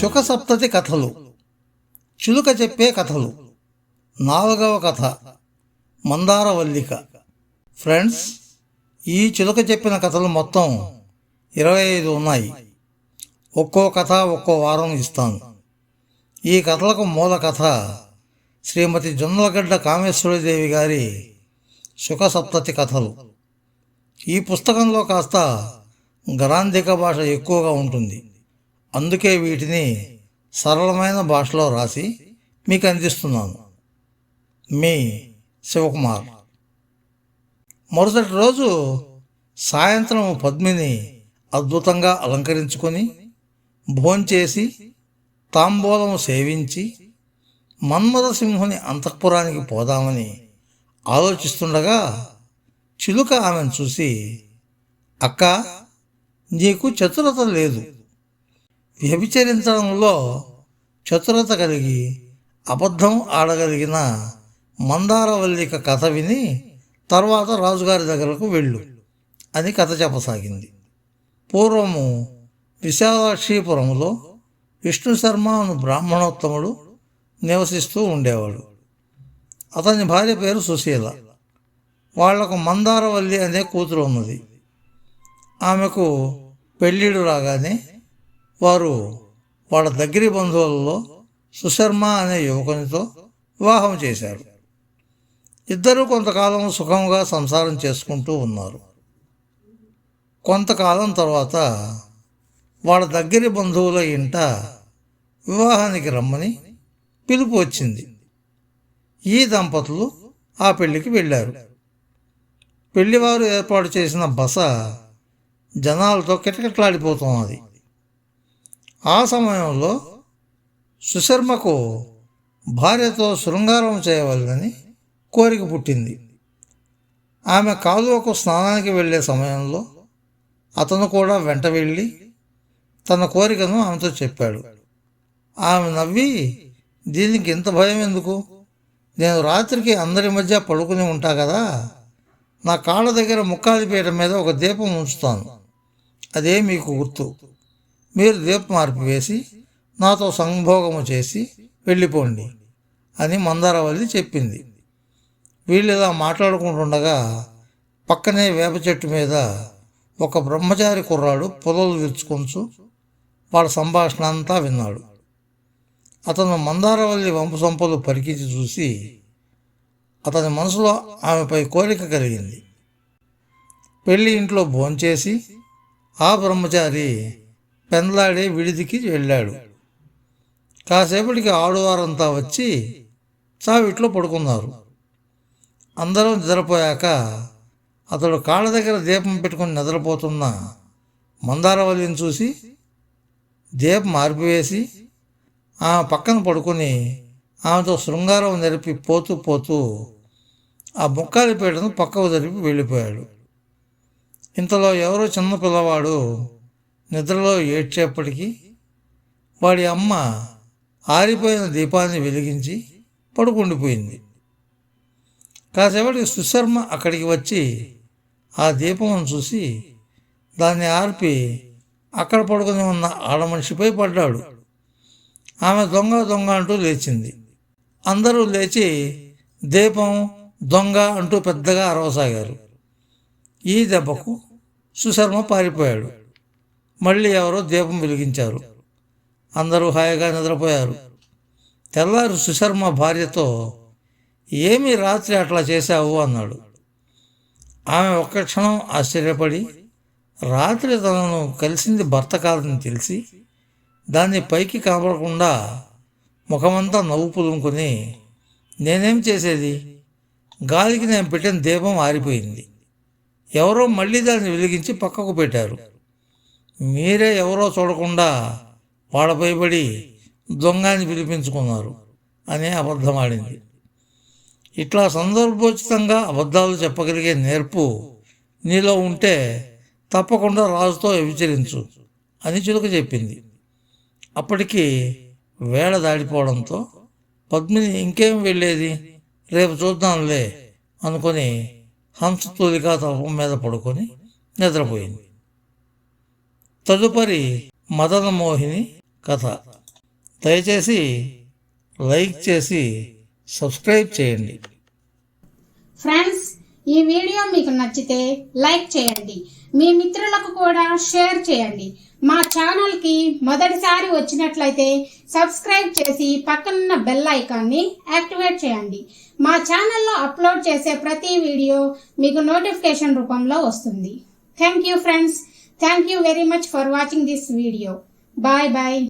శుకసప్తతి కథలు. చిలుక చెప్పే కథలు. నాలుగవ కథ. మందారవల్లిక. ఫ్రెండ్స్ ఈ చిలుక చెప్పిన కథలు మొత్తం ఇరవై ఐదు ఉన్నాయి. ఒక్కో కథ ఒక్కో వారం ఇస్తాను. ఈ కథలకు మూల కథ శ్రీమతి జొన్నలగడ్డ కామేశ్వరీదేవి గారి శుకసప్తతి కథలు. ఈ పుస్తకంలో కాస్త గ్రాంధిక భాష ఎక్కువగా ఉంటుంది. అందుకే వీటిని సరళమైన భాషలో రాసి మీకు అందిస్తున్నాను. మీ శివకుమార్. మరుసటి రోజు సాయంత్రం పద్మిని అద్భుతంగా అలంకరించుకొని భోంచేసి తాంబూలము సేవించి మన్మథసింహుని అంతఃపురానికి పోదామని ఆలోచిస్తుండగా చిలుక ఆమెను చూసి అక్క నీకు చతురత లేదు. వ్యభిచరించడంలో చతురత కలిగి అబద్ధం ఆడగలిగిన మందారవల్లిక కథ విని తర్వాత రాజుగారి దగ్గరకు వెళ్ళు అని కథ చెప్పసాగింది. పూర్వము విశాలాక్షీపురంలో విష్ణు శర్మ అను బ్రాహ్మణోత్తముడు నివసిస్తూ ఉండేవాడు. అతని భార్య పేరు సుశీల. వాళ్ళకు మందారవల్లి అనే కూతురు ఉన్నది. ఆమెకు పెళ్ళిడు రాగానే వారు వాళ్ళ దగ్గరి బంధువులలో సుశర్మ అనే యువకునితో వివాహం చేశారు. ఇద్దరూ కొంతకాలం సుఖంగా సంసారం చేసుకుంటూ ఉన్నారు. కొంతకాలం తర్వాత వాళ్ళ దగ్గరి బంధువుల ఇంట వివాహానికి రమ్మని పిలుపు వచ్చింది. ఈ దంపతులు ఆ పెళ్ళికి వెళ్ళారు. పెళ్ళివారు ఏర్పాటు చేసిన బస జనాలతో కిటకిటలాడిపోతున్నది ఆ సమయంలో సుశర్మకు భార్యతో శృంగారం చేయవలనని కోరిక పుట్టింది. ఆమె కాలువకు స్నానానికి వెళ్ళే సమయంలో అతను కూడా వెంట వెళ్ళి తన కోరికను ఆమెతో చెప్పాడు. ఆమె నవ్వి దీనికి ఇంత భయం ఎందుకు? నేను రాత్రికి అందరి మధ్య పడుకుని ఉంటా కదా. నా కాళ్ళ దగ్గర ముక్కాలిపీట మీద ఒక దీపం ఉంచుతాను. అదే మీకు గుర్తు. మీరు దీపమార్పు మార్పివేసి నాతో సంభోగము చేసి వెళ్ళిపోండి అని మందారవల్లి చెప్పింది. వీళ్ళు ఇలా మాట్లాడుకుంటుండగా పక్కనే వేప చెట్టు మీద ఒక బ్రహ్మచారి కుర్రాడు పొలలు విరుచుకొంచు వాళ్ళ సంభాషణ అంతా విన్నాడు. అతను మందారవల్లి వంపసొంపలు పరికించి చూసి అతని మనసులో ఆమెపై కోరిక కలిగింది. పెళ్ళి ఇంట్లో భోంచేసి ఆ బ్రహ్మచారి పెందలాడే విడిదికి వెళ్ళాడు. కాసేపటికి ఆడువారంతా వచ్చి చావిట్లో పడుకున్నారు. అందరం నిద్రపోయాక అతడు కాళ్ళ దగ్గర దీపం పెట్టుకుని నిద్రపోతున్న మందారవల్లిని చూసి దీపం ఆర్పివేసి ఆమె పక్కన పడుకొని ఆమెతో శృంగారం జరిపి పోతూ పోతూ ఆ ముక్కాలి పీటను పక్కకు జరిపి వెళ్ళిపోయాడు. ఇంతలో ఎవరో చిన్న పిల్లవాడు నిద్రలో ఏడ్చేప్పటికీ వాడి అమ్మ ఆరిపోయిన దీపాన్ని వెలిగించి పడుకుండిపోయింది. కాసేపటికి సుశర్మ అక్కడికి వచ్చి ఆ దీపం చూసి దాన్ని ఆర్పి అక్కడ పడుకుని ఉన్న ఆడమనిషిపై పడ్డాడు. ఆమె దొంగ దొంగ అంటూ లేచింది. అందరూ లేచి దీపం దొంగ అంటూ పెద్దగా అరవసాగారు. ఈ దెబ్బకు సుశర్మ పారిపోయాడు. మళ్ళీ ఎవరో దీపం వెలిగించారు. అందరూ హాయిగా నిద్రపోయారు. తెల్లారు సుశర్మ భార్యతో ఏమి రాత్రి అట్లా చేశావు? అన్నాడు. ఆమె ఒక్క క్షణం ఆశ్చర్యపడి రాత్రి తనను కలిసింది భర్త కాదని తెలిసి దాన్ని పైకి కనపడకుండా ముఖమంతా నవ్వు పులుముకొని నేనేం చేసేది? గాలికి నేను పెట్టిన దీపం ఆరిపోయింది. ఎవరో మళ్ళీ దాన్ని వెలిగించి పక్కకు పెట్టారు. మీరే ఎవరో చూడకుండా వాళ్ళపై పడి దొంగని పిలిపించుకున్నారు అని అబద్ధమాడింది. ఇట్లా సందర్భోచితంగా అబద్ధాలు చెప్పగలిగే నేర్పు నీలో ఉంటే తప్పకుండా రాజుతో వ్యభిచరించు అని చిలుక చెప్పింది. అప్పటికి వేళ దాడిపోవడంతో పద్మిని ఇంకేం వెళ్ళేది? రేపు చూద్దాంలే అనుకొని హంసతూలికా తలపం మీద పడుకొని నిద్రపోయింది. తదుపరి మదనమోహిని కథ. దయచేసి లైక్ చేసి సబ్స్క్రైబ్ చేయండి. ఫ్రెండ్స్ ఈ వీడియో మీకు నచ్చితే లైక్ చేయండి. మీ మిత్రులకు కూడా షేర్ చేయండి. మా ఛానల్కి మొదటిసారి వచ్చినట్లయితే సబ్స్క్రైబ్ చేసి పక్కనున్న బెల్ ఐకాన్ని యాక్టివేట్ చేయండి. మా ఛానల్లో అప్లోడ్ చేసే ప్రతి వీడియో మీకు నోటిఫికేషన్ రూపంలో వస్తుంది. Thank you friends. Thank you very much for watching this video. Bye bye.